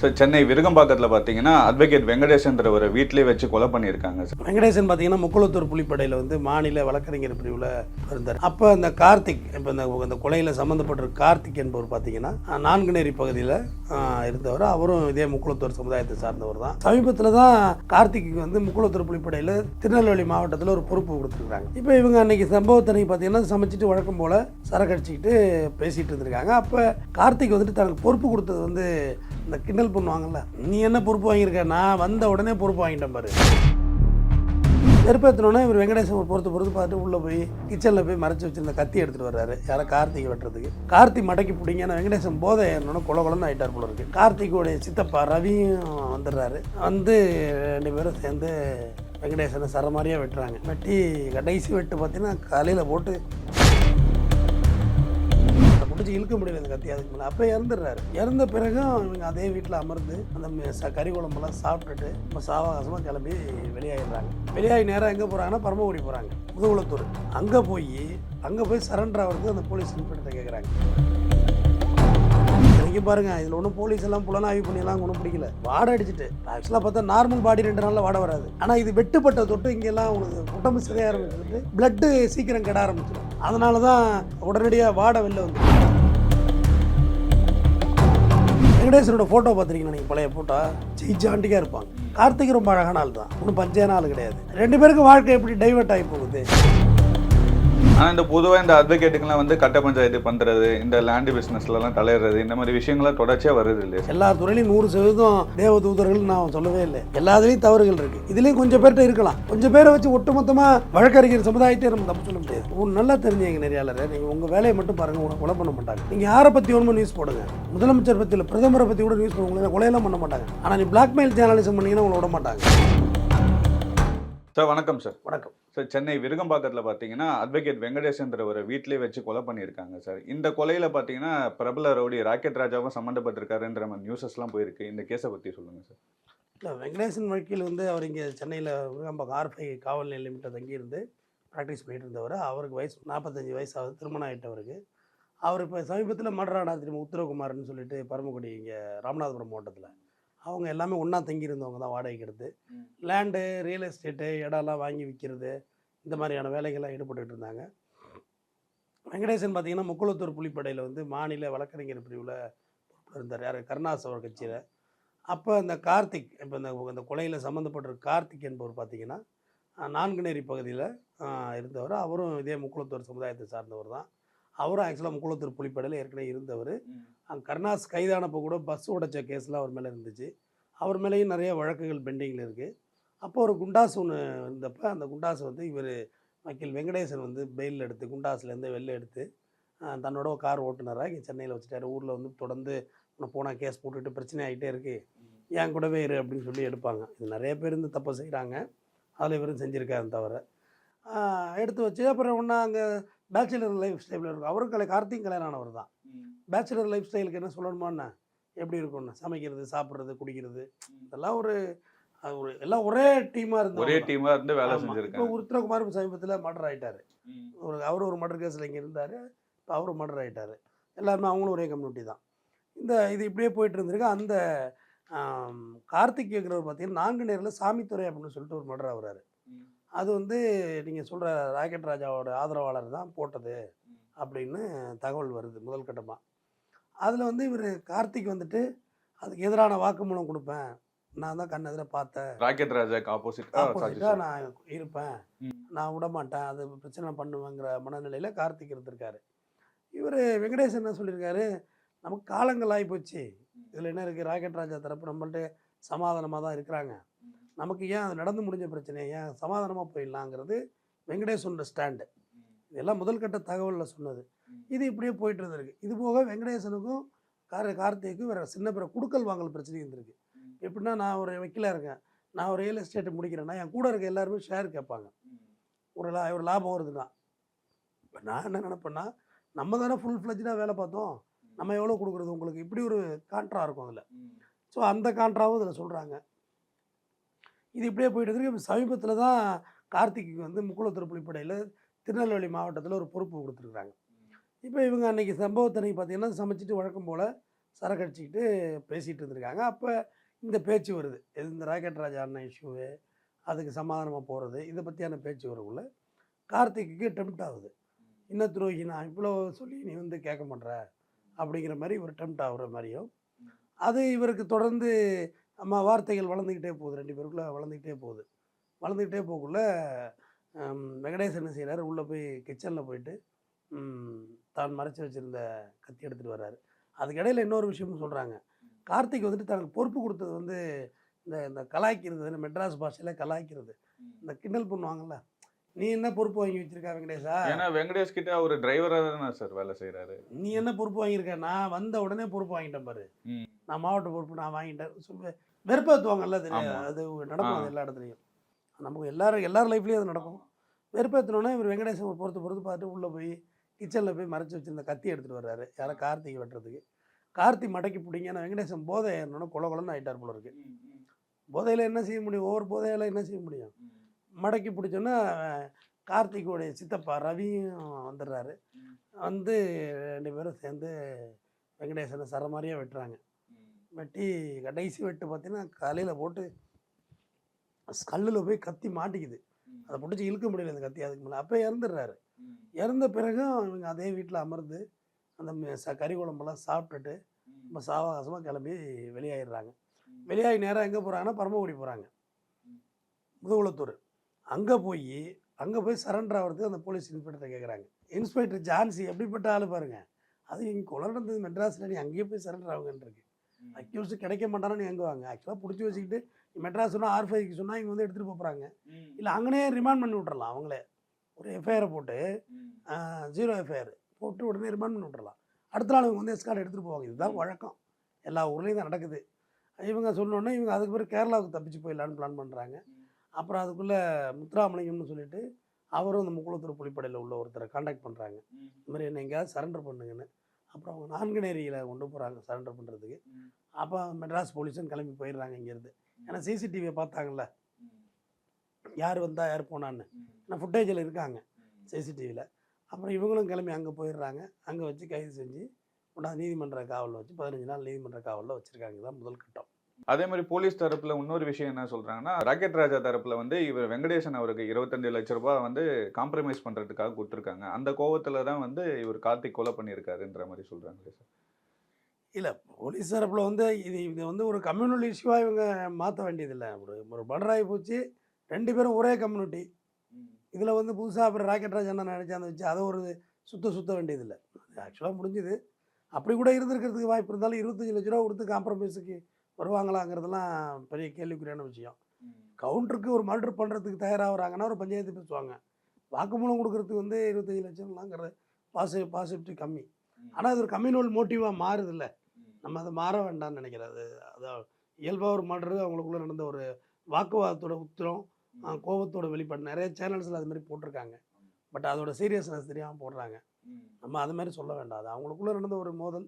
Sir Chennai விருகம்பாக்கத்தில் பார்த்தீங்கன்னா advocate வெங்கடேஷன்ற ஒரு வீட்டிலே வச்சு கொலை பண்ணியிருக்காங்க சார். வெங்கடேசன் பார்த்தீங்கன்னா முக்குளத்தூர் புலிப்படையில் வந்து மாநில வழக்கறிஞர் பிரிவில் இருந்தார். அப்போ இந்த கார்த்திக் இப்போ இந்த இந்த கொலையில் சம்மந்தப்பட்ட கார்த்திக் என்பவர் பார்த்தீங்கன்னா நான்குநேரி பகுதியில் இருந்தவர். அவரும் இதே முக்குளத்தூர் சமுதாயத்தை சார்ந்தவர் தான். சமீபத்தில் தான் கார்த்திக்கு வந்து முக்குளத்தூர் புலிப்படையில் திருநெல்வேலி மாவட்டத்தில் ஒரு பொறுப்பு கொடுத்துருக்காங்க. இப்போ இவங்க அன்னைக்கு சம்பவத்தன்னைக்கு பார்த்தீங்கன்னா சமைச்சிட்டு வழக்கம் போல் சரக்கடிச்சிக்கிட்டு பேசிகிட்டு இருந்திருக்காங்க. அப்போ கார்த்திக் வந்துட்டு தனக்கு பொறுப்பு கொடுத்தது வந்து இந்த கிண்டல் பண்ணுவாங்கல்ல நீ என்ன பொறுப்பு வாங்கியிருக்க? நான் வந்த உடனே பொறுப்பு வாங்கிட்டேன் பாரு. நெருப்பேற்றினோடனே இவர் வெங்கடேசன் ஒரு பொறுத்து பொறுத்து பார்த்துட்டு உள்ளே போய் கிச்சனில் போய் மறைச்சி வச்சிருந்த கத்தி எடுத்துகிட்டு வர்றாரு. யாரை கார்த்திகை வெட்டுறதுக்கு. கார்த்தி மடக்கி பிடிங்க ஏன்னா வெங்கடேசன் போதை என்னோட குல கொலன்னு ஆகிட்டார் போல இருக்கு. கார்த்திகோடைய சித்தப்பா ரவியும் வந்துடுறாரு. வந்து ரெண்டு பேரும் சேர்ந்து வெங்கடேசனை சரமாரியாக வெட்டுறாங்க. வெட்டி கடைசி வெட்டு பார்த்தீங்கன்னா காலையில் போட்டு பிடிச்சி இழுக்க முடியல இந்த கத்தி அதுக்கு மேலே. அப்போ இறந்துடுறாரு. இறந்த பிறகும் இவங்க அதே வீட்டில் அமர்ந்து அந்த கறி குழம்பெல்லாம் சாப்பிட்டுட்டு இப்போ சாவகாசமாக கிளம்பி வெளியாகிடுறாங்க வெளியாகி நேராக எங்கே போகிறாங்கன்னா பரமக்குடி போகிறாங்க முதுகுளத்தூர். அங்கே போய் அங்கே போய் சரண்டர் ஆகிறதுக்கு அந்த போலீஸ் இன்ஸ்பெக்டர் கேட்குறாங்க இங்கே பாருங்க இதில் ஒன்றும் போலீஸ் எல்லாம் புலனாய்வு பண்ணியெல்லாம் ஒன்றும் பிடிக்கல. வாடை அடிச்சுட்டு ஆக்சுவலாக பார்த்தா நார்மல் பாடி ரெண்டு நாளில் வாட வராது. ஆனால் இது வெட்டுப்பட்ட தொட்டு இங்கெல்லாம் உங்களுக்கு உடம்பு சிதைய ஆரம்பிச்சிருக்கு பிளட்டு சீக்கிரம் கெட ஆரம்பிச்சிடும் அதனால தான் உடனடியாக வாடை வெளில வந்து வெங்கடேசனோட ஃபோட்டோ பார்த்துருக்கீங்க நீங்கள் பழைய ஃபோட்டோ ஜெயிச்சாண்டிக்காக இருப்பாங்க. கார்த்திக் ரொம்ப அழகான ஆள் தான் ஒன்றும் பஞ்சையான ஆள் கிடையாது. ரெண்டு பேருக்கும் வாழ்க்கை எப்படி டைவர்ட் ஆகி போகுது? ஆனால் இந்த பொதுவாக இந்த அட்வொகேட்டுக்கெல்லாம் வந்து கட்ட பஞ்சாயத்து பண்ணுறது இந்த லேண்டு பிஸ்னஸ்லலாம் தலையிடுறது இந்த மாதிரி விஷயங்கள்லாம் தொடர்ச்சியாக வருது இல்லையா எல்லா துறையிலையும் நூறு சதவீதம் தேவதூதர்கள் நான் சொல்லவே இல்லை. எல்லாத்துலேயும் தவறுகள் இருக்கு. இதுலேயும் கொஞ்சம் பேர்கிட்ட இருக்கலாம். கொஞ்சம் பேரை வச்சு ஒட்டுமொத்தமாக வழக்கறிஞர் சமுதாயத்தை நம்ம தப்பு சொல்ல முடியாது. ஒரு நல்லா தெரிஞ்சவங்க நெறியாளர் நீங்கள் உங்கள் வேலையை மட்டும் பாருங்க உங்களை கொலை பண்ண மாட்டாங்க. நீங்கள் யாரை பற்றி ஒன்றும் நியூஸ் போடுங்க. முதலமைச்சர் பற்றி இல்லை பிரதமரை பற்றி கூட நியூஸ் போடுங்க. கொலையெல்லாம் பண்ண மாட்டாங்க. ஆனால் நீ பிளாக்மெயில் ஜேர்னலிசம் பண்ணீங்கன்னா உங்களை விட மாட்டாங்க. சார் வணக்கம் சார். வணக்கம். ஸோ சென்னை விருகம்பாக்கத்தில் பார்த்தீங்கன்னா அட்வொகேட் வெங்கடேஷன்ற ஒரு வீட்டிலே வச்சு கொலை பண்ணியிருக்காங்க சார் இந்த கொலையில் பார்த்தீங்கன்னா பிரபல ரவுடி ராக்கெட் ராஜாவும் சம்மந்தப்பட்டிருக்காருன்ற மாதிரி நியூஸஸ்லாம் போயிருக்கு. இந்த கேஸை பற்றி சொல்லுங்கள் சார் இல்லை வெங்கடேசன் வழக்கில் வந்து அவர் இங்கே சென்னையில் விருகம்பாக்கம் ஆர்ஃபை காவல் நிலையமிட்ட தங்கியிருந்து ப்ராக்டிஸ் பண்ணிட்டு இருந்தவர் அவருக்கு வயசு நாற்பத்தஞ்சு வயசு ஆகுது திருமணம் ஆகிட்டவருக்கு அவர் இப்போ சமீபத்தில் மர்டரானா திரும்ப உத்தரகுமார்னு சொல்லிட்டு பரமக்குடி இங்கே ராமநாதபுரம் மாவட்டத்தில். அவங்க எல்லாமே ஒன்றா தங்கியிருந்தவங்க தான் வாடகைக்கு எடுத்து. லேண்டு ரியல் எஸ்டேட்டு இடம்லாம் வாங்கி விற்கிறது இந்த மாதிரியான வேலைகள்லாம் ஈடுபட்டுட்டு இருந்தாங்க. வெங்கடேசன் பார்த்தீங்கன்னா முக்குளத்தூர் புலிப்படையில் வந்து மாநில வழக்கறிஞர் பிரிவில் இருந்தார். யார்? கருணாஸ் அவர் கட்சியில். அப்போ இந்த கார்த்திக் இப்போ இந்த இந்த கொலையில் சம்மந்தப்பட்ட கார்த்திக் என்பவர் பார்த்தீங்கன்னா நான்குநேரி பகுதியில் இருந்தவர். அவரும் இதே முக்குளத்தூர் சமுதாயத்தை சார்ந்தவர் தான். அவரும் ஆக்சுவலாக முக்குளத்தூர் புலிப்படையில் ஏற்கனவே இருந்தவர். கருணாஸ் கைதானப்போ கூட பஸ் உடைச்ச கேஸ்லாம் அவர் மேலே இருந்துச்சு. அவர் மேலேயும் நிறைய வழக்குகள் பெண்டிங்கில் இருக்குது அப்போ ஒரு குண்டாஸ் ஒன்று இருந்தப்போ அந்த குண்டாஸ் வந்து இவர் வக்கீல் வெங்கடேசன் வந்து பெயில் எடுத்து குண்டாஸ்லேருந்து வெளில எடுத்து தன்னோட கார் ஓட்டுநராக இங்கே சென்னையில் வச்சுட்டாரு. ஊரில் வந்து தொடர்ந்து உன்னை போனால் கேஸ் போட்டுட்டு பிரச்சனை ஆகிட்டே இருக்குது என் கூடவே இரு அப்படின்னு சொல்லி எடுப்பாங்க. இது நிறைய பேர் இந்த தப்பை செய்கிறாங்க அதில் இவரும் செஞ்சுருக்காரு தவிர. எடுத்து வச்சு அப்புறம் ஒன்றா அங்கே பேச்சுலர் லைஃப் ஸ்டைலில் இருக்கும் அவரும் கலை கார்த்திக் கல்யாணம் ஆனவர் தான். பேச்சுலர் லைஃப் ஸ்டைலுக்கு என்ன சொல்லணுமாண்ணா? எப்படி இருக்கும்ண்ணா? சமைக்கிறது சாப்பிட்றது குடிக்கிறது இதெல்லாம் ஒரு அது ஒரு எல்லாம் ஒரே டீமாக இருந்து ஒரே டீமாக இருந்து வேலை இப்போ செஞ்சுருக்காங்க. உருத்திரகுமார் சமீபத்தில் மர்டர் ஆயிட்டாரு. ஒரு அவர் ஒரு மர்டர் கேஸில் இங்கே இருந்தார். இப்போ அவரும் மர்டர் ஆயிட்டாரு. எல்லாருமே அவங்களும் ஒரே கம்யூனிட்டி தான். இந்த இது இப்படியே போயிட்டு இருந்திருக்கு. அந்த கார்த்திக் கேட்குறவர் பார்த்தீங்கன்னா நான்கு நேரில் சாமித்துறை அப்படின்னு சொல்லிட்டு ஒரு மர்டர் ஆகுறாரு. அது வந்து நீங்கள் சொல்கிற ராக்கெட் ராஜாவோட ஆதரவாளர் தான் போட்டது அப்படின்னு தகவல் வருது முதல் கட்டமாக அதில் வந்து இவர் கார்த்திக் வந்துட்டு அதுக்கு எதிரான வாக்குமூலம் கொடுப்பேன். நான் தான் கண் எதிராக பார்த்தேன் ராக்கெட் ராஜாக்கு ஆப்போசிட் ஆப்போசிட்டாக நான் இருப்பேன். நான் விட மாட்டேன். அது பிரச்சனை பண்ணுவேங்கிற மனநிலையில் கார்த்திக் இருந்திருக்காரு. இவர் வெங்கடேசன் என்ன சொல்லியிருக்காரு? நமக்கு காலங்கள் ஆகி போச்சு. இதில் என்ன இருக்குது ராக்கெட் ராஜா தரப்பு நம்மள்ட்ட சமாதானமாக தான் இருக்கிறாங்க. நமக்கு ஏன் அது நடந்து முடிஞ்ச பிரச்சனை ஏன் சமாதானமாக போயிடலாங்கிறது வெங்கடேசனோட ஸ்டாண்டு. இதெல்லாம் முதல் கட்ட தகவலில் சொன்னது. இது இப்படியே போயிட்டு இருந்திருக்கு. இது போக வெங்கடேசனுக்கும் கார கார்த்திக்கும் வேறு சின்ன பிற குடுக்கல் வாங்கல் பிரச்சனை இருந்திருக்கு. எப்படின்னா நான் ஒரு வக்கீலாக இருக்கேன். நான் ஒரு ரியல் எஸ்டேட் முடிக்கிறேன்னா என் கூட இருக்க எல்லாருமே ஷேர் கேட்பாங்க. ஒரு லா ஒரு லாபம் வருதுன்னா. இப்போ நான் என்ன நினப்பேன்னா நம்ம தானே ஃபுல் ஃப்ளெஜ்டாக வேலை பார்த்தோம். நம்ம எவ்வளோ கொடுக்குறது உங்களுக்கு? இப்படி ஒரு கான்ட்ரா இருக்கும் அதில். ஸோ அந்த கான்ட்ராவும் இதில் சொல்கிறாங்க இது இப்படியே போயிட்டு இருக்கு. சமீபத்தில் தான் கார்த்திக்கு வந்து முக்குளத்தூர் புலிப்படையில் திருநெல்வேலி மாவட்டத்தில் ஒரு பொறுப்பு கொடுத்துருக்குறாங்க. இப்போ இவங்க அன்றைக்கி சம்பவத்தன்னைக்கு பார்த்திங்கன்னா சமைச்சிட்டு வழக்கம் போல் சரக்கு அடிச்சுக்கிட்டு பேசிகிட்டு இருந்திருக்காங்க. அப்போ இந்த பேச்சு வருது. எது இந்த ராக்கெட் ராஜா அண்ணன் இஷ்யூவு அதுக்கு சமாதானமாக போகிறது இதை பற்றியான பேச்சு வரக்குள்ள கார்த்திக்கு டெம்ட் ஆகுது. இன்ன துரோகி நான் இவ்வளோ சொல்லி நீ வந்து கேட்க மாட்ற? அப்படிங்கிற மாதிரி இவர் டெம்ட் ஆகுற மாதிரியும். அது இவருக்கு தொடர்ந்து நம்ம வார்த்தைகள் வளர்ந்துக்கிட்டே போகுது. ரெண்டு பேருக்குள்ளே வளர்ந்துக்கிட்டே போகுது. வளர்ந்துக்கிட்டே போகக்குள்ள வெங்கடேசன் செய்கிறார் உள்ளே போய் கிச்சனில் போயிட்டு தான் மறைச்சி வச்சுருந்த கத்தி எடுத்துகிட்டு வர்றாரு. அதுக்கு இடையில இன்னொரு விஷயமும் சொல்கிறாங்க கார்த்திக் வந்துட்டு தனக்கு பொறுப்பு கொடுத்தது வந்து இந்த இந்த கலாய்க்கிறது இந்த மெட்ராஸ் பாஷையில் கலாய்க்கிறது. இந்த கிண்டல் பண்ணுவாங்கல்ல. நீ என்ன பொறுப்பு வாங்கி வச்சிருக்க வெங்கடேஷா? ஏன்னா வெங்கடேஷ் கிட்ட அவர் டிரைவரா தானே சார் வேலை செய்யறாரு நீ என்ன பொறுப்பு வாங்கியிருக்க? நான் வந்த உடனே பொறுப்பு வாங்கிட்டேன் பாரு. நான் மாவட்ட பொறுப்பு நான் வாங்கிட்டேன். சொல்லு வெறுப்பேற்றுவாங்கல்ல தெரியும். அது நடக்கும். அது எல்லா இடத்துலையும். நமக்கு எல்லாரும் எல்லார் லைஃப்லேயும் அது நடக்கும். வெறுப்பேற்றினோன்னே இவர் வெங்கடேசன் ஒரு பொறுத்து பொறுத்து பார்த்துட்டு உள்ளே போய் கிச்சனில் போய் மறைச்சி வச்சிருந்த கத்தி எடுத்துகிட்டு வர்றாரு. யாரை கார்த்திகை வெட்டுறதுக்கு. கார்த்தி மடக்கி பிடிங்க. நான் வெங்கடேசன் போதை ஏறினோன்னு கொல கொலன்னு ஆயிட்டார் போல இருக்கு. போதையில் என்ன செய்ய முடியும்? ஒவ்வொரு போதையில் என்ன செய்ய முடியும்? மடக்கி பிடிச்சோன்னா கார்த்திகோடைய சித்தப்பா ரவியும் வந்துடுறாரு. வந்து ரெண்டு பேரும் சேர்ந்து வெங்கடேசனை சர மாதிரியே வெட்டுறாங்க வெட்டி கடைசி வெட்டு பார்த்தீங்கன்னா தலையில் போட்டு கல்லில் போய் கத்தி மாட்டிக்குது. அதை பிடிச்சி இழுக்க முடியல அந்த கத்தி அதுக்கு மேலே. அப்போ இறந்துடுறாரு. இறந்த பிறகும் இவங்க அதே வீட்டில் அமர்ந்து அந்த கறி குழம்பெல்லாம் சாப்பிட்டுட்டு நம்ம சாவகாசமாக கிளம்பி வெளியாயிடுறாங்க. வெளியாகி நேராக எங்கே போகிறாங்கன்னா பரமக்குடி போகிறாங்க முதுகுளத்தூர். அங்கே போய் அங்கே போய் சரண்டர் ஆகிறதுக்கு அந்த போலீஸ் இன்ஸ்பெக்டர் கேட்குறாங்க இன்ஸ்பெக்டர் ஜான்சி எப்படிப்பட்ட ஆள் பாருங்க. அது இங்கே கொலை நடந்தது மெட்ராஸில் நீ அங்கேயே போய் சரண்டர் ஆகுங்கன்றிருக்கு அக்யூஸ் கிடைக்க மாட்டானு எங்கே வாங்க. ஆக்சுவலாக பிடிச்சி வச்சுக்கிட்டு மெட்ராஸ் சொன்னால் ஆர் ஃபைவ்க்கு சொன்னால் இங்கே வந்து எடுத்துகிட்டு போகிறாங்க இல்லை அங்கனே ரிமாண்ட் பண்ணி விட்றலாம் அவங்களே. ஒரு எஃப்ஐஆரை போட்டு ஜீரோ எஃப்ஐஆர் போட்டு உடனே ரிமாண்ட் பண்ணி விட்றலாம் அடுத்த நாள் இவங்க வந்து எஸ்கார்ட் எடுத்துகிட்டு போவாங்க. இதுதான் வழக்கம். எல்லா ஊர்லேயும் தான் நடக்குது. இவங்க சொன்னோன்னே இவங்க அதுக்கு பிறகு கேரளாவுக்கு தப்பிச்சு போயிடலான்னு பிளான் பண்ணுறாங்க அப்புறம் அதுக்குள்ளே முத்துராமலிங்கம்னு சொல்லிட்டு அவரும் அந்த முக்குளத்தூர் புலிப்படையில் உள்ள ஒருத்தரை காண்டாக்ட் பண்ணுறாங்க இந்த மாதிரி என்ன எங்கேயாவது சரண்டர் பண்ணுங்கன்னு. அப்புறம் அவங்க நான்குநேரியில் கொண்டு போகிறாங்க சரண்டர் பண்ணுறதுக்கு அப்போ மெட்ராஸ் போலீஸும் கிளம்பி போயிடுறாங்க இங்கேருந்து. ஏன்னா சிசிடிவியை பார்த்தாங்கல்ல. யார் வந்தா யார் போனான்னு. ஏன்னா ஃபுட்டேஜில் இருக்காங்க சிசிடிவியில் அப்புறம் இவங்களும் கிளம்பி அங்கே போயிடுறாங்க. அங்கே வச்சு கைது செஞ்சு கொண்டாந்து நீதிமன்ற காவலில் வச்சு பதினஞ்சு நாள் நீதிமன்ற காவலில் வச்சுருக்காங்க. தான் முதல் கட்டம். அதே மாதிரி போலீஸ் தரப்புல இன்னொரு விஷயம் என்ன சொல்றாங்கன்னா ராக்கெட் ராஜா தரப்புல வந்து இவர் வெங்கடேசன் அவருக்கு இருபத்தஞ்சு லட்ச ரூபாய் வந்து காம்ப்ரமைஸ் பண்றதுக்காக கொடுத்துருக்காங்க. அந்த கோவத்துல தான் வந்து இவர் கார்த்திக் கொலை பண்ணியிருக்காருன்ற மாதிரி சொல்றாங்க சார். இல்லை போலீஸ் தரப்பில் வந்து இது இது வந்து ஒரு கம்யூனல் இஷ்யூவாக இவங்க மாற்ற வேண்டியதில்லை. ஒரு ஒரு பண்டராகி போச்சு ரெண்டு பேரும் ஒரே கம்யூனிட்டி இதில் வந்து புதுசாக அப்புறம் ராக்கெட் ராஜ் என்ன நினச்சாந்து வச்சு அதை ஒரு சுத்த சுத்த வேண்டியதில்லை. ஆக்சுவலாக முடிஞ்சுது. அப்படி கூட இருந்திருக்கிறதுக்கு வாய்ப்பு இருந்தாலும் இருபத்தஞ்சி லட்ச ரூபா கொடுத்து காம்ப்ரமைஸுக்கு வருவாங்களாங்கிறதெல்லாம் பெரிய கேள்விக்குறியான விஷயம். கவுண்டருக்கு ஒரு மர்டர் பண்ணுறதுக்கு தயாராகிறாங்கன்னா ஒரு பஞ்சாயத்து பேசுவாங்க. வாக்குமூலம் கொடுக்கறதுக்கு வந்து இருபத்தஞ்சி லட்சம்லாங்கிறது பாசி பாசிட்டிவ் கம்மி. ஆனால் அது ஒரு கம்யூனல் மோட்டிவாக மாறுதில்ல. நம்ம அதை மாற வேண்டாம்னு நினைக்கிறேன் அது அதான் இயல்பாக ஒரு மர்டர் அவங்களுக்குள்ள நடந்த ஒரு வாக்குவாதத்தோட உத்திரம் கோபத்தோட வெளிப்பாடு நிறைய சேனல்ஸில் அது மாதிரி போட்டிருக்காங்க. பட் அதோட சீரியஸ்னஸ் தெரியாமல் போடுறாங்க. நம்ம அது மாதிரி சொல்ல வேண்டாம். அது அவங்களுக்குள்ள நடந்த ஒரு மோதல்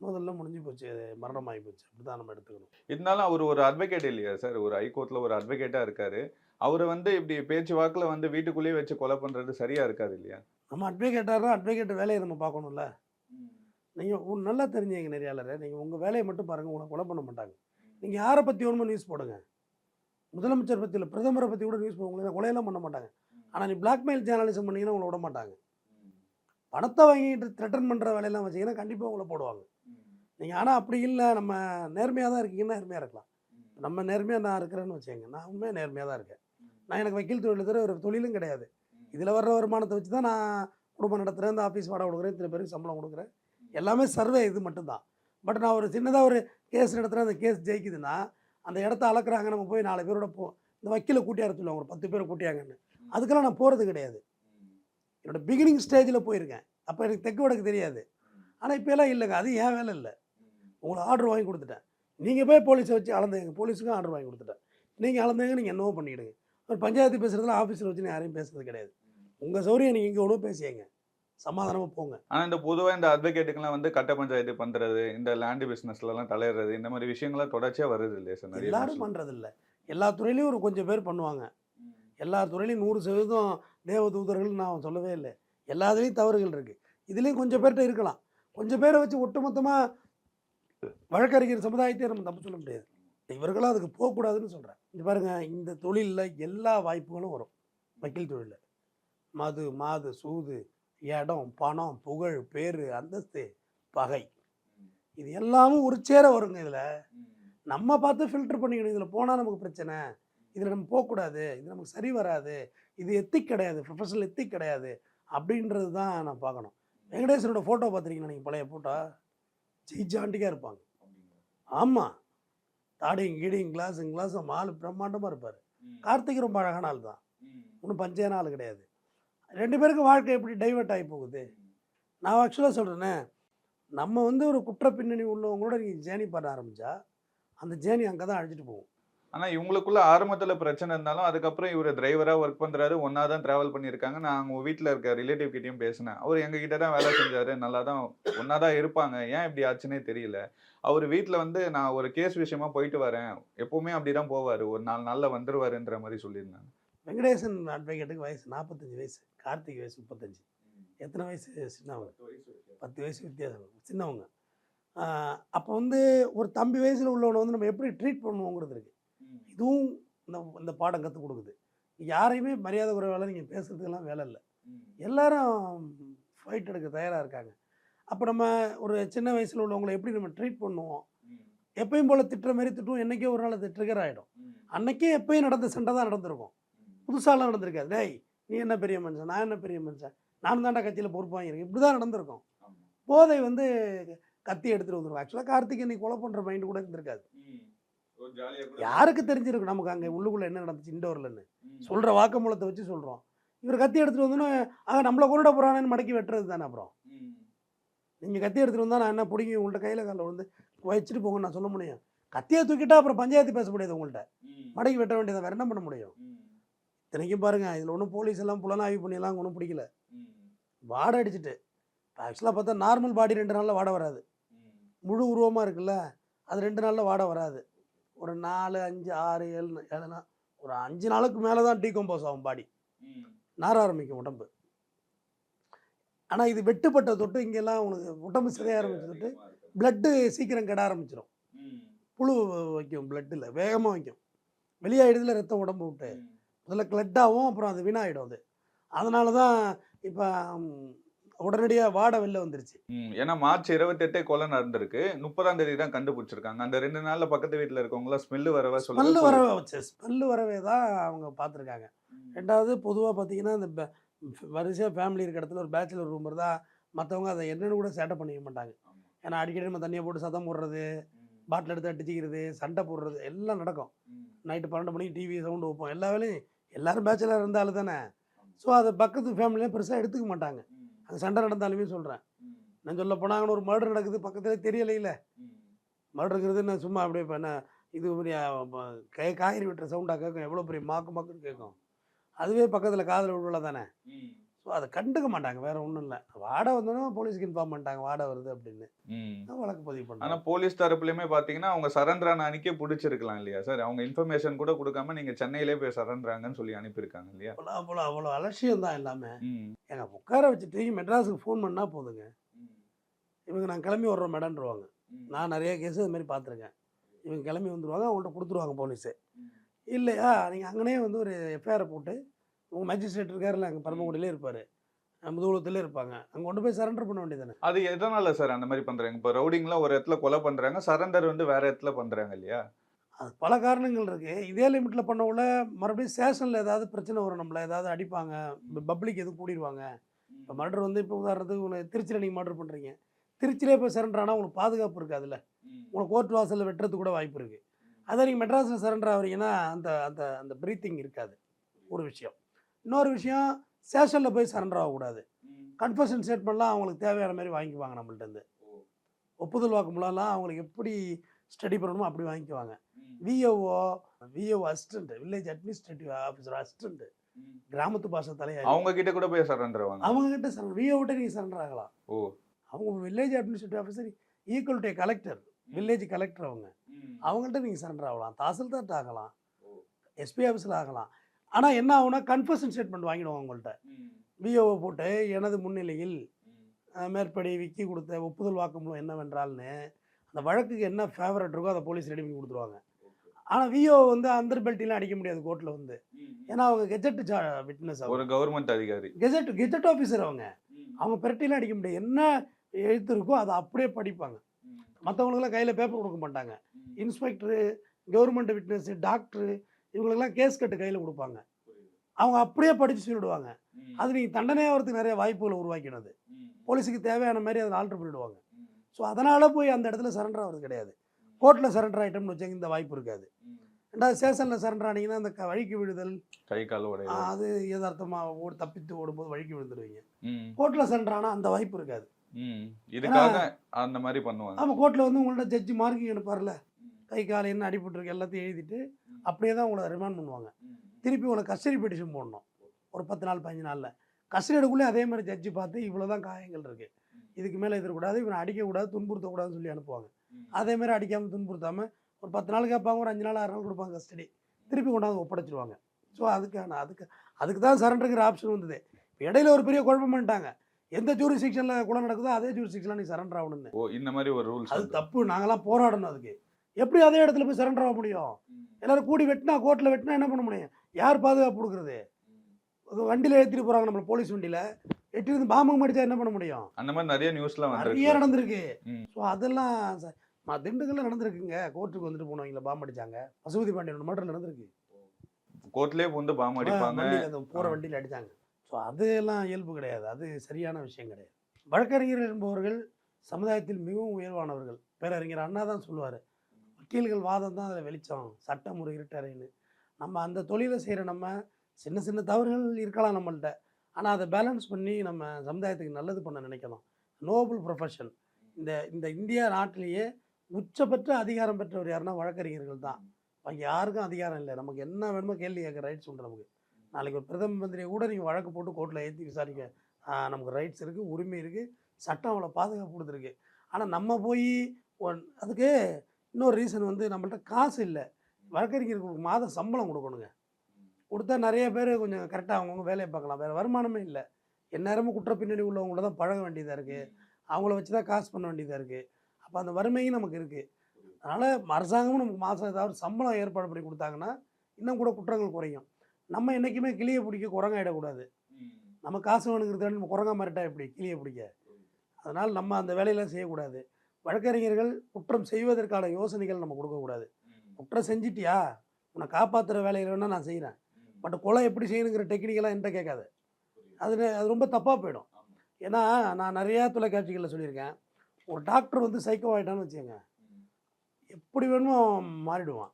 மோதல்ல முடிஞ்சு போச்சு. அது மரணமாகி போச்சு. அப்படி தான் நம்ம எடுத்துக்கணும். இருந்தாலும் அவர் ஒரு அட்வொகேட் இல்லையா சார் ஒரு ஹைகோர்ட்ல ஒரு அட்வொகேட்டா இருக்காரு. அவரை வந்து இப்படி பேச்சு வாக்குல வந்து வீட்டுக்குள்ளேயே வச்சு கொலை பண்றது சரியா இருக்காது இல்லையா? நம்ம அட்வொகேட்டாக அட்வொகேட் வேலையை நம்ம பார்க்கணும்ல. நீங்கள் நல்லா தெரிஞ்சவங்க நிறையாளர். நீங்கள் உங்கள் வேலையை மட்டும் பாருங்கள் உங்களை கொலை பண்ண மாட்டாங்க. நீங்கள் யாரை பற்றி வேணுமோ நியூஸ் போடுங்க. முதலமைச்சர் பற்றி இல்லை பிரதமரை பற்றி கூட நியூஸ் உங்களை கொலையெல்லாம் பண்ண மாட்டாங்க. ஆனால் நீ பிளாக்மெயில் ஜேர்னலிசம் பண்ணீங்கன்னா உங்களை விட மாட்டாங்க. பணத்தை வாங்கிட்டு த்ரெட்டன் பண்ணுற வேலையெல்லாம் வச்சீங்கன்னா கண்டிப்பாக உங்களை போடுவாங்க. நீங்கள் ஆனால் அப்படி இல்லை நம்ம நேர்மையாக தான் இருக்கீங்கன்னா நேர்மையாக இருக்கலாம். நம்ம நேர்மையாக நான் இருக்கிறேன்னு வச்சுக்கோங்க. நான் உண்மையாக நேர்மையாக தான் இருக்கேன். நான் எனக்கு வக்கீல் தொழில் தவிர ஒரு தொழிலும் கிடையாது. இதில் வர்ற வருமானத்தை வச்சு தான் நான் குடும்பம் நடத்துகிறேன் இந்த ஆஃபீஸ் வாடகை கொடுக்குறேன் இத்தனை பேருக்கு சம்பளம் கொடுக்குறேன். எல்லாமே சர்வே இது மட்டும்தான். பட் நான் ஒரு சின்னதாக ஒரு கேஸ் நடத்துகிறேன் அந்த கேஸ் ஜெயிக்குதுன்னா அந்த இடத்த அளக்குறாங்க நம்ம போய் நாலு பேரோட போ இந்த வக்கீலை கூட்டியார சொல்லுவாங்க ஒரு பத்து பேரை கூட்டியாங்கன்னு. அதுக்கெல்லாம் நான் போகிறது கிடையாது. என்னோட பிகினிங் ஸ்டேஜில் போயிருக்கேன். அப்போ எனக்கு தெற்கு வடக்கு தெரியாது. ஆனால் இப்போ எல்லாம் இல்லைங்க. அது ஏன் வேலை இல்லை. உங்களை ஆர்டர் வாங்கி கொடுத்துட்டேன். நீங்கள் போய் போலீஸை வச்சு அளந்தீங்க போலீஸுக்கும் ஆர்டர் வாங்கி கொடுத்துட்டேன். நீங்கள் அளந்தீங்க நீங்கள் என்னவோ பண்ணிக்கிடுங்க ஒரு பஞ்சாயத்து பேசுகிறதுல ஆஃபீஸில் வச்சு நான் யாரையும் பேசுறது கிடையாது. உங்கள் சௌரியம் நீங்கள் இங்கே ஒன்றும் பேசியங்க சமாதானமாக போங்க. ஆனா இந்த பொதுவா இந்த அட்வொகேட்டுக்கெல்லாம் வந்து கட்ட பஞ்சாயத்து பண்றது இந்த லேண்ட் பிசினஸ்ல எல்லாம் தலையிடுறது இந்த மாதிரி விஷயங்கள்லாம் தொடர்ச்சியா வருது இல்லையா சார்? எல்லாரும் news ல? பண்ணுறதில்ல எல்லா துறையிலையும் ஒரு கொஞ்சம் பேர் பண்ணுவாங்க. எல்லா துறையிலையும் நூறு சதவீதம் தேவதூதர்கள் நான் சொல்லவே இல்லை. எல்லாத்துலேயும் தவறுகள் இருக்குது இதுலேயும் கொஞ்சம் பேர்கிட்ட இருக்கலாம். கொஞ்சம் பேரை வச்சு ஒட்டுமொத்தமாக வழக்கறிஞர் சமுதாயத்தையும் நம்ம தப்பு சொல்ல முடியாது. இவர்களும் அதுக்கு போகக்கூடாதுன்னு சொல்கிறேன் இது பாருங்க இந்த தொழிலில் எல்லா வாய்ப்புகளும் வரும். வக்கீல் தொழிலில். மது மாது சூது இடம் பணம் புகழ் பேர் அந்தஸ்து பகை. இது எல்லாமும் ஒரு சேர வருங்க இதில். நம்ம பார்த்து ஃபில்டர் பண்ணிக்கணும். இதில் போனால் நமக்கு பிரச்சனை. இதில் நம்ம போகக்கூடாது இது நமக்கு சரி வராது. இது எத்திக் கிடையாது. ப்ரொஃபஷனல் எத்திக் கிடையாது. அப்படின்றது தான் நான் பார்க்கணும். வெங்கடேசனோட ஃபோட்டோ பார்த்துருக்கீங்களா நீங்கள் பழைய ஃபோட்டோ ஜெயிச்சாண்டிக்காக இருப்பாங்க. ஆமாம் தாடியும் கீடியும் கிளாஸும் கிளாஸும் ஆள் பிரம்மாண்டமாக இருப்பார். கார்த்திக் ரொம்ப அழகான ஆள் தான். ஒன்றும் பஞ்சையான ஆள் கிடையாது. ரெண்டு பேருக்கும் வாழ்க்கை எப்படி டைவர்ட் ஆகி போகுது? நான் ஆக்சுவலாக சொல்கிறேனே நம்ம வந்து ஒரு குற்ற பின்னணி உள்ளவங்களோட நீங்கள் ஜேர்னி பண்ண ஆரம்பித்தா அந்த ஜேர்னி அங்கே தான் அழைச்சிட்டு போகும். ஆனால் இவங்களுக்குள்ள ஆரம்பத்தில் பிரச்சனை இருந்தாலும் அதுக்கப்புறம் இவர் டிரைவராக ஒர்க் பண்ணுறாரு ஒன்றா தான் ட்ராவல் பண்ணியிருக்காங்க. நான் அவங்க வீட்டில் இருக்க ரிலேட்டிவ் கிட்டேயும் பேசினேன். அவர் எங்ககிட்ட தான் வேலை செஞ்சார் நல்லா தான் ஒன்றா தான் இருப்பாங்க. ஏன் இப்படி ஆச்சுன்னே தெரியல. அவர் வீட்டில் வந்து நான் ஒரு கேஸ் விஷயமா போயிட்டு வரேன். எப்பவுமே அப்படிதான் போவார். ஒரு நாலு நாளில் வந்துடுவாருன்ற மாதிரி சொல்லியிருந்தாங்க. வெங்கடேசன் அட்வொகேட்டுக்கு வயசு நாற்பத்தஞ்சு வயசு கார்த்திக் வயசு முப்பத்தஞ்சு. எத்தனை வயசு சின்னவங்க? பத்து வயசு வித்தியாசம். சின்னவங்க. அப்போ வந்து ஒரு தம்பி வயசில் உள்ளவனை வந்து நம்ம எப்படி ட்ரீட் பண்ணுவோங்கிறது இருக்குது இதுவும் இந்த இந்த பாடம் கற்றுக் கொடுக்குது. யாரையுமே மரியாதை குறைவால நீங்கள் பேசுறதுக்கெல்லாம் வேலை இல்லை. எல்லாரும் ஃபைட் எடுக்க தயாராக இருக்காங்க. அப்போ நம்ம ஒரு சின்ன வயசில் உள்ளவங்களை எப்படி நம்ம ட்ரீட் பண்ணுவோம்? எப்பயும் போல் திட்டுற மாதிரி திட்டுவோம். என்றைக்கே ஒரு நாள் அது ட்ரிகர் ஆகிடும் அன்னைக்கே எப்பயும் நடந்த சண்டை தான் நடந்திருக்கும். புதுசாலாம் நடந்திருக்காது. டேய் நீ என்ன பெரிய மனுஷன்? நான் என்ன பெரிய மனுஷன்? நான் தாண்டா கட்சியில் பொறுப்பு வாங்கியிருக்கேன். இப்படி தான் நடந்திருக்கும் போதை வந்து கத்தி எடுத்துகிட்டு வந்துருவோம் ஆக்சுவலாக கார்த்திக் இன்னைக்கு கொலை பண்ணுற மைண்டு கூட இருந்திருக்காது. யாருக்கு தெரிஞ்சிருக்கும்? நமக்கு அங்கே உள்ளுக்குள்ளே என்ன நடந்துச்சு? இண்டோர்லன்னு சொல்கிற வாக்குமூலத்தை வச்சு சொல்கிறோம் இவர் கத்தி எடுத்துகிட்டு வந்தோன்னே ஆக நம்மளை கொண்டுட போகிறானேன்னு மடக்கி வெட்டுறது தானே அப்புறம்? நீங்கள் கத்தி எடுத்துகிட்டு வந்தால் நான் என்ன பிடிங்கி உங்கள்கிட்ட கையில் காலில் வந்து வச்சுட்டு போங்கன்னு நான் சொல்ல முடியும். கத்தியை தூக்கிட்டா அப்புறம் பஞ்சாயத்து பேச முடியாது உங்கள்கிட்ட மடக்கி வெட்ட வேண்டியதை வேறு என்ன பண்ண முடியும்? இத்தனைக்கும் பாருங்கள் இதில் ஒன்றும் போலீஸ் எல்லாம் புலனாய்வு பண்ணியெல்லாம் ஒன்றும் பிடிக்கல. வாடை அடிச்சிட்டு ஆக்சுவலாக பார்த்தா நார்மல் பாடி ரெண்டு நாளில் வாடை வராது. முழு உருவமாக இருக்குல்ல அது ரெண்டு நாளில் வாடை வராது. ஒரு நாலு அஞ்சு ஆறு ஏழு ஏழுனா ஒரு அஞ்சு நாளுக்கு மேலே தான் டீகம்போஸ் ஆகும் பாடி நார ஆரம்பிக்கும் உடம்பு. ஆனால் இது வெட்டுப்பட்ட தொட்டு இங்கெல்லாம் உனக்கு உடம்பு சிதைய ஆரம்பிச்ச தொட்டு பிளட்டு சீக்கிரம் கெட ஆரம்பிச்சிடும் புழு வைக்கும் பிளட்டில் வேகமாக வைக்கும். வெளியாயிடுதுல ரத்தம் உடம்பு விட்டு. முதல்ல கிளட் ஆகும் அப்புறம் அது வீணாயிடும் அது. அதனால தான் இப்போ உடனடியாக வாடை வெளில வந்துருச்சு. ஏன்னா மார்ச் இருபத்தெட்டே கொலை நடந்திருக்கு. முப்பதாம் தேதி தான் கண்டுபிடிச்சிருக்காங்க. அந்த ரெண்டு நாள்ல பக்கத்து வீட்டுல இருக்கவங்க ஸ்மெல்லு வரவா ஸ்மெல்லு வரவே வச்சு ஸ்மெல்லு வரவே தான் அவங்க பார்த்துருக்காங்க. ரெண்டாவது பொதுவாக பார்த்தீங்கன்னா இந்த வரிசையாக ஃபேமிலி இருக்க இடத்துல ஒரு பேச்சுலர் ரூம் இருந்தால் மற்றவங்க அதை என்னன்னு கூட சேட்டை பண்ணிக்க மாட்டாங்க. ஏன்னா அடிக்கடி நம்ம தண்ணியை போட்டு சத்தம் போடுறது பாட்டில் எடுத்து அடிச்சிக்கிறது சண்டை போடுறது எல்லாம் நடக்கும். நைட்டு பன்னெண்டு மணிக்கு டிவி சவுண்டு வைப்போம். எல்லா வேலையும் எல்லாரும் பேச்சுலர் இருந்தாலும் தானே. ஸோ அதை பக்கத்து ஃபேமிலியில் பெருசாக எடுத்துக்க மாட்டாங்க. அங்கே சண்டை நடந்தாலுமே சொல்கிறேன் நான் சொல்ல போனாங்கன்னு ஒரு மர்டர் நடக்குது பக்கத்தில் தெரியலையில. மர்டருங்கிறது நான் சும்மா அப்படியே இப்போ என்ன இது பெரிய கை காய்கறி வெட்டுற சவுண்டாக கேட்கும் எவ்வளோ பெரிய மாக்கு மாக்குன்னு கேட்கும் அதுவே பக்கத்தில் காதில் விழுவல தானே. ஸோ அதை கண்டுக்க மாட்டாங்க. வேற ஒன்றும் இல்லை. வாடகை வந்தோன்னா போலீஸ்க்கு இன்ஃபார்ம் பண்ணிட்டாங்க. வாடகை வருது அப்படின்னு. வழக்கு பதிவு பண்ணாங்க போலீஸ் தரப்புலயுமே பாத்தீங்கன்னா அவங்க சரண்டரான அன்னைக்கே பிடிச்சிருக்கலாம் இல்லையா சார்? அவங்க இன்ஃபர்மேஷன் கூட கொடுக்காம நீங்க சென்னையிலே போய் சரண்டராங்கன்னு சொல்லி அனுப்பியிருக்காங்க இல்லையா? அவ்வளோ அவ்வளோ அவ்வளோ அலட்சியம் தான் எல்லாமே. ம். ஏங்க உட்கார வச்சுட்டு மெட்ராஸுக்கு ஃபோன் பண்ணால் போதுங்க. இவங்க நான் கிளம்பி வர்றோம் மேடம்ன்றவாங்க நான் நிறைய கேஸ் இது மாதிரி பார்த்துருக்கேன். இவங்க கிளம்பி வந்துருவாங்க அவங்கள்ட்ட கொடுத்துருவாங்க போலீஸு. இல்லையா? நீங்கள் அங்கனே வந்து ஒரு எஃப்ஐஆரை போட்டு உங்கள் மேஜிஸ்ட்ரேட் இருக்காருல்ல அங்கே பரமக்குடியிலே இருப்பார். முதுகுளத்திலே இருப்பாங்க. அங்கே கொண்டு போய் சரண்டர் பண்ண வேண்டியதானே அது எதனால சார் அந்த மாதிரி பண்றாங்க? இப்போ ரவுடிங்லாம் ஒரு இடத்துல கொலை பண்றாங்க சரண்டர் வந்து வேற இடத்துல பண்றாங்க இல்லையா? அது பல காரணங்கள் இருக்குது இதே லிமிட்டில் பண்ணவுள்ள மறுபடியும் ஸ்டேஷனில் ஏதாவது பிரச்சனை வரும் நம்மளை ஏதாவது அடிப்பாங்க பப்ளிக் எதுவும் கூடிடுவாங்க. இப்போ மர்டர் வந்து இப்போ உதாரணத்துக்கு உங்களுக்கு திருச்சியில் நீங்கள் மர்டர் பண்ணுறீங்க திருச்சியிலே போய் சரண்டர் ஆனால் உங்களுக்கு பாதுகாப்பு இருக்காதுல்ல. உங்களுக்கு கோர்ட் வாசலில் வெட்டுறதுக்கு கூட வாய்ப்பு இருக்குது அதே நீங்கள் மெட்ராஸில் சரண்டர் ஆகிறீங்கன்னா அந்த அந்த அந்த ப்ரீத்திங் இருக்காது. ஒரு விஷயம். இன்னொரு விஷயம் ஸ்டேஷனில் போய் சரண்டர் ஆகக்கூடாது. கன்ஃபர்ஷன் ஸ்டேட்மெண்ட்லாம் அவங்களுக்கு தேவையான மாதிரி வாங்கிக்குவாங்க நம்மள்ட்ட இருந்து ஒப்புதல் வாக்குமூலம்லாம் அவங்களுக்கு எப்படி ஸ்டடி பண்ணணுமோ அப்படி வாங்கிக்குவாங்க. விஓஓ VO assistant village administrative officer assistant கிராமத்து பாஷை தலையாரி அவங்க கிட்ட கூட போய் சரண்டர் வாங்க. அவங்க கிட்ட சரண்டர் விஓ விட்ட நீங்கள் சரண்டர் ஆகலாம். ஓ. அவங்க village administrative officer equal to collector village collector அவங்க. அவங்கள்ட்ட நீங்கள் சரண்டர் ஆகலாம். தாசில்தார்ட்ட ஆகலாம். எஸ்பி ஆஃபீஸில் ஆகலாம். ஆனால் என்ன ஆகும்னா கன்ஃபர்ஷன் ஸ்டேட்மெண்ட் வாங்கிடுவாங்க உங்கள்கிட்ட விஓஓ போட்டு எனது முன்னிலையில் மேற்படி விக்கி கொடுத்த ஒப்புதல் வாக்குமூலம் என்னவென்றால்னு அந்த வழக்குக்கு என்ன ஃபேவரட் இருக்கோ அதை போலீஸ் ரெடி பண்ணி கொடுத்துருவாங்க. ஆனால் விஓ வந்து அந்தர் பெல்ட்டிலாம் அடிக்க முடியாது கோர்ட்டில் வந்து. ஏன்னா அவங்க கெஜெட் விட்னஸ் ஒரு கவர்மெண்ட் அதிகாரி. கெஜெட் கெஜெட் ஆஃபீஸர் அவங்க. அவங்க பெரட்டிலாம் அடிக்க முடியாது. என்ன எழுத்து இருக்கோ அதை அப்படியே படிப்பாங்க. மற்றவங்களுக்குலாம் கையில் பேப்பர் கொடுக்க மாட்டாங்க. இன்ஸ்பெக்டரு கவர்மெண்ட் விட்னஸ் டாக்டரு இவங்களுக்கெல்லாம் கேஸ் கட்டு கையில் கொடுப்பாங்க. அவங்க அப்படியே படித்து சொல்லிடுவாங்க. அது நீங்கள் தண்டனை ஆகிறதுக்கு நிறைய வாய்ப்புகளை உருவாக்கினது. போலீஸுக்கு தேவையான மாதிரி அதை ஆல்டர் பண்ணிவிடுவாங்க ஸோ அதனால் போய் அந்த இடத்துல சரண்டர் ஆகிறது கிடையாது. கோர்ட்டில் சரண்டர் ஆகிட்டோம்னு வச்சாங்க இந்த வாய்ப்பு இருக்காது. ரெண்டாவது ஸ்டேஷனில் சரண்டர் ஆனீங்கன்னா அந்த வழிக்கு விழுதல் கை கால் அது யதார்த்தமாக ஓடி தப்பித்து ஓடும்போது வழிக்கு விழுந்துருவீங்க. ம், கோர்ட்டில் சரண்டர் ஆனால் அந்த வாய்ப்பு இருக்காது. இதுக்காக அந்த மாதிரி பண்ணுவாங்க. ஆமாம் கோர்ட்டில் வந்து உங்கள்ட்ட ஜட்ஜி மார்க்கிங் எடுப்பார்ல கை கால் என்ன அடிபட்டிருக்கு எல்லாத்தையும் எழுதிட்டு அப்படியே தான் உங்களை ரிமாண்ட் பண்ணுவாங்க. திருப்பி உங்களை கஸ்டடி பெட்டிஷன் போடணும். ஒரு பத்து நாள் பதினஞ்சு நாளில். கஸ்டடிக்குள்ளே அதே மாதிரி ஜட்ஜி பார்த்து இவ்வளோ தான் காயங்கள் இருக்குது இதுக்கு மேலே இருக்கக்கூடாது இவனை அடிக்கக்கூடாது துன்புறுத்தக்கூடாதுன்னு சொல்லி அனுப்புவாங்க. அதே மாதிரி அடிக்காமல் துன்புறுத்தாமல் ஒரு பத்து நாள் கேட்பாங்க ஒரு அஞ்சு நாள் ஆறு நாள் கொடுப்பாங்க கஸ்டடி திருப்பி கொண்டாந்து ஒப்படைச்சிருவாங்க. ஸோ அதுக்கான அதுக்கு அதுக்கு தான் சரண்டருங்கிற ஆப்ஷன் வந்தது. இப்ப இடையில ஒரு பெரிய குழப்பம் பண்ணிட்டாங்க. எந்த ஜூரி செக்ஷனில் கூட நடக்குதோ அதே ஜூரி செக்ஷனில் நீ சரண்டர் ஆகணும்னு. ஓ இந்த மாதிரி ஒரு ரூல்ஸ் அது தப்பு. நாங்களாம் போராடணும் அதுக்கு. எப்படி அதே இடத்துல போய் சரண்டர் ஆக முடியும்? எல்லாரும் கூடி வெட்டினா கோர்ட்டில் வெட்டினா என்ன பண்ண முடியும்? யார் பாதுகாப்பு கொடுக்குறது? வண்டியில் ஏற்றிட்டு போகிறாங்க நம்மள போலீஸ் வண்டியில். எட்டிருந்து பாம்பு மடிச்சா என்ன பண்ண முடியும்? அந்த மாதிரி நிறைய நியூஸ்லாம் நிறைய நடந்திருக்கு. ஸோ அதெல்லாம் திண்டுக்கல்ல நடந்திருக்குங்க. கோர்ட்டுக்கு வந்துட்டு போனவங்கள பாம்பு அடிச்சாங்க. பசுபதி பாண்டியன் மட்டும் நடந்திருக்கு. கோர்ட்லயே வந்து பாம்பு அடிப்பாங்க. அந்த போகிற. வண்டியில் அடித்தாங்க ஸோ அதெல்லாம் இயல்பு கிடையாது. அது சரியான விஷயம் கிடையாது. வழக்கறிஞர்கள் என்பவர்கள் சமுதாயத்தில் மிகவும் உயர்வானவர்கள். பேரறிஞர் அண்ணா தான் சொல்லுவார். வக்கீல்கள் வாதம் தான் அதில் வெளிச்சம். சட்டம் ஒரு இருட்டறைன்னு நம்ம அந்த தொழிலை செய்கிற நம்ம சின்ன சின்ன தவறுகள் இருக்கலாம் நம்மள்கிட்ட ஆனால் அதை பேலன்ஸ் பண்ணி நம்ம சமுதாயத்துக்கு நல்லது பண்ண நினைக்கலாம் நோபல் ப்ரொஃபஷன் இந்த இந்த இந்தியா நாட்டிலேயே உச்சபெற்ற அதிகாரம் பெற்றவர் யாருன்னா வழக்கறிஞர்கள் தான். அங்கே யாருக்கும் அதிகாரம் இல்லை. நமக்கு என்ன வேணுமோ கேள்வி கேட்க ரைட்ஸ் உண்டு நமக்கு. நாளைக்கு ஒரு பிரதம மந்திரியை கூட நீங்கள் வழக்கு போட்டு கோர்ட்டில் ஏற்றி விசாரிக்க நமக்கு ரைட்ஸ் இருக்குது உரிமை இருக்குது சட்டம் அவ்வளோ பாதுகாப்பு கொடுத்துருக்கு. ஆனால் நம்ம போய் ஒன் அதுக்கு இன்னொரு ரீசன் வந்து நம்மள்ட்ட காசு இல்லை. வழக்கறிஞருக்கு மாத சம்பளம் கொடுக்கணுங்க. கொடுத்தா நிறைய பேர் கொஞ்சம் கரெக்டாக அவங்கவுங்க வேலையை பார்க்கலாம். வேறு வருமானமே இல்லை. எந்நேரமும் குற்ற பின்னணி உள்ளவங்கள தான் பழக வேண்டியதாக இருக்குது அவங்கள வச்சு தான் காசு பண்ண வேண்டியதாக இருக்குது அப்போ அந்த வறுமையும் நமக்கு இருக்குது அதனால் அரசாங்கமும் நமக்கு மாதம் ஏதாவது சம்பளம் ஏற்பாடு பண்ணி கொடுத்தாங்கன்னா இன்னும் கூட குற்றங்கள் குறையும். நம்ம என்றைக்குமே கிளியை பிடிக்க குரங்காயிடக்கூடாது. நம்ம காசு வேணுங்கிறத நம்ம குரங்கா மாறிட்டா எப்படி? கிளியை பிடிக்க. அதனால் நம்ம அந்த வேலையெல்லாம் செய்யக்கூடாது. வழக்கறிஞர்கள் குற்றம் செய்வதற்கான யோசனைகள் நம்ம கொடுக்கக்கூடாது குற்றம் செஞ்சிட்டியா? உன்னை காப்பாற்றுற வேலையில் வேணால் நான் செய்கிறேன் பட் கொலை எப்படி செய்யணுங்கிற டெக்னிக்கெல்லாம் என்கிட்ட கேட்காது. அது அது ரொம்ப தப்பாக போயிடும். ஏன்னா நான் நிறையா தொலைக்காட்சிகளில் சொல்லியிருக்கேன். ஒரு டாக்டர் வந்து சைக்கோ ஆகிட்டான்னு வச்சுக்கோங்க. எப்படி வேணுமோ மாறிடுவான்.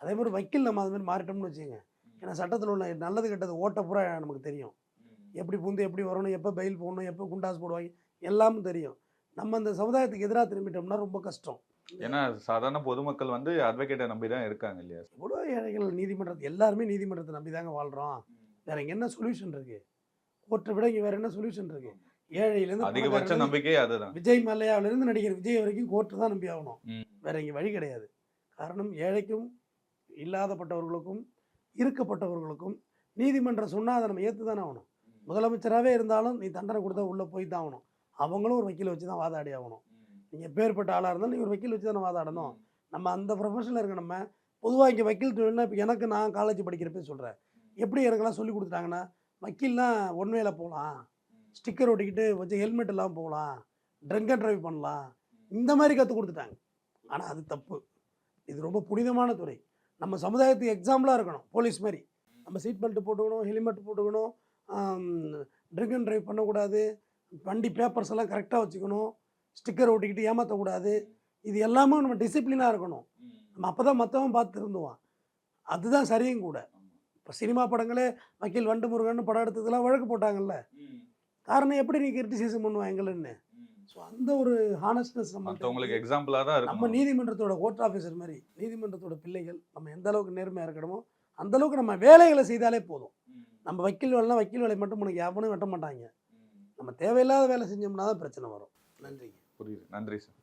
அதே மாதிரி வக்கீல் நம்ம அது மாதிரி மாறிட்டோம்னு வச்சுக்கோங்க. ஏன்னா சட்டத்தில் உள்ள நல்லது கெட்டது ஓட்ட பூரா நமக்கு தெரியும். எப்படி பூந்து எப்படி வரணும் எப்போ பெயில் போடணும் எப்போ குண்டாஸ் போடுவாங்க எல்லாமும் தெரியும். நம்ம அந்த சமுதாயத்துக்கு எதிராக திரும்பிட்டோம்னா ரொம்ப கஷ்டம். ஏன்னா சாதாரண பொதுமக்கள் வந்து அட்வொகேட்டை நம்பி தான் இருக்காங்க இல்லையா? எவ்வளோ ஏழைகள் நீதிமன்றத்தை எல்லாருமே நீதிமன்றத்தை நம்பி தாங்க வாழ்கிறோம் வேற இங்கே என்ன சொல்யூஷன் இருக்கு? கோர்ட்டை விட இங்கே வேற என்ன சொல்யூஷன் இருக்கு? ஏழையிலேருந்து அதிகபட்ச நம்பிக்கையே அதுதான். விஜய் மல்லையாவிலேருந்து நடிகர் விஜய் வரைக்கும் கோர்ட்டு தான் நம்பி ஆகணும். வேற இங்கே வழி கிடையாது. காரணம் ஏழைக்கும் இல்லாதப்பட்டவர்களுக்கும் இருக்கப்பட்டவர்களுக்கும் நீதிமன்றம் சொன்னால் அதை நம்ம ஏற்று தானே ஆகணும். முதலமைச்சராகவே இருந்தாலும் நீ தண்டனை கொடுத்தா உள்ளே போய் தான் ஆகணும். அவங்களும் ஒரு வக்கீலை வச்சு தான் வாதாடி ஆகணும். நீங்கள் பேர்பட்ட ஆளாக இருந்தாலும் நீங்கள் ஒரு வக்கீல் வச்சு தானே வாதாடணும் நம்ம அந்த ப்ரொஃபஷனில் இருக்க நம்ம பொதுவாக இங்கே வக்கீல் தொழில்னா இப்போ எனக்கு நான் காலேஜ் படிக்கிறப்ப சொல்கிறேன் எப்படி எனக்கெல்லாம் சொல்லி கொடுத்துட்டாங்கன்னா வக்கீல்னா ஒன் வேல போகலாம். ஸ்டிக்கர் ஒட்டிக்கிட்டு வச்சு ஹெல்மெட் இல்லாமல் போகலாம். ட்ரங்க் அண்ட் ட்ரைவ் பண்ணலாம். இந்த மாதிரி கற்றுக் கொடுத்துட்டாங்க. ஆனால் அது தப்பு. இது ரொம்ப புனிதமான துறை. நம்ம சமுதாயத்துக்கு எக்ஸாம்பிளாக இருக்கணும். போலீஸ் மாதிரி. நம்ம சீட் பெல்ட் போட்டுக்கணும் ஹெல்மெட் போட்டுக்கணும் ட்ரிங்க் அண்ட் ட்ரைவ் பண்ணக்கூடாது. வண்டி பேப்பர்ஸ் எல்லாம் கரெக்டாக வச்சுக்கணும். ஸ்டிக்கர் ஒட்டிக்கிட்டு ஏமாற்றக்கூடாது இது எல்லாமே நம்ம டிசிப்ளினாக இருக்கணும். நம்ம அப்போ தான் மற்றவன் பார்த்து திருந்துவான். அதுதான் சரியும் கூட. இப்போ சினிமா படங்களே வக்கீல் வண்டு முருகன் படம் எடுத்ததெல்லாம் வழக்கு போட்டாங்கல்ல. காரணம் எப்படி நீ கிரிட்டிசைசம் பண்ணுவான் எங்களுன்னு? ஸோ அந்த ஒரு ஹானஸ்ட்னஸ் நம்ம மற்றவங்களுக்கு எக்ஸாம்பிளா தான் நம்ம நீதிமன்றத்தோட கோர்ட் ஆஃபீஸர் மாதிரி நீதிமன்றத்தோட பிள்ளைகள் நம்ம எந்த அளவுக்கு நேர்மையாக இருக்கணுமோ அந்த அளவுக்கு நம்ம வேலைகளை செய்தாலே போதும். நம்ம வக்கீல் வேலைனா வக்கீல் வேலை மட்டும் உனக்கு எவனும் வெட்ட மாட்டாங்க. நம்ம தேவையில்லாத வேலை செஞ்சோம்னா தான் பிரச்சனை வரும். நன்றிங்க. புரியுது. நன்றி சார்.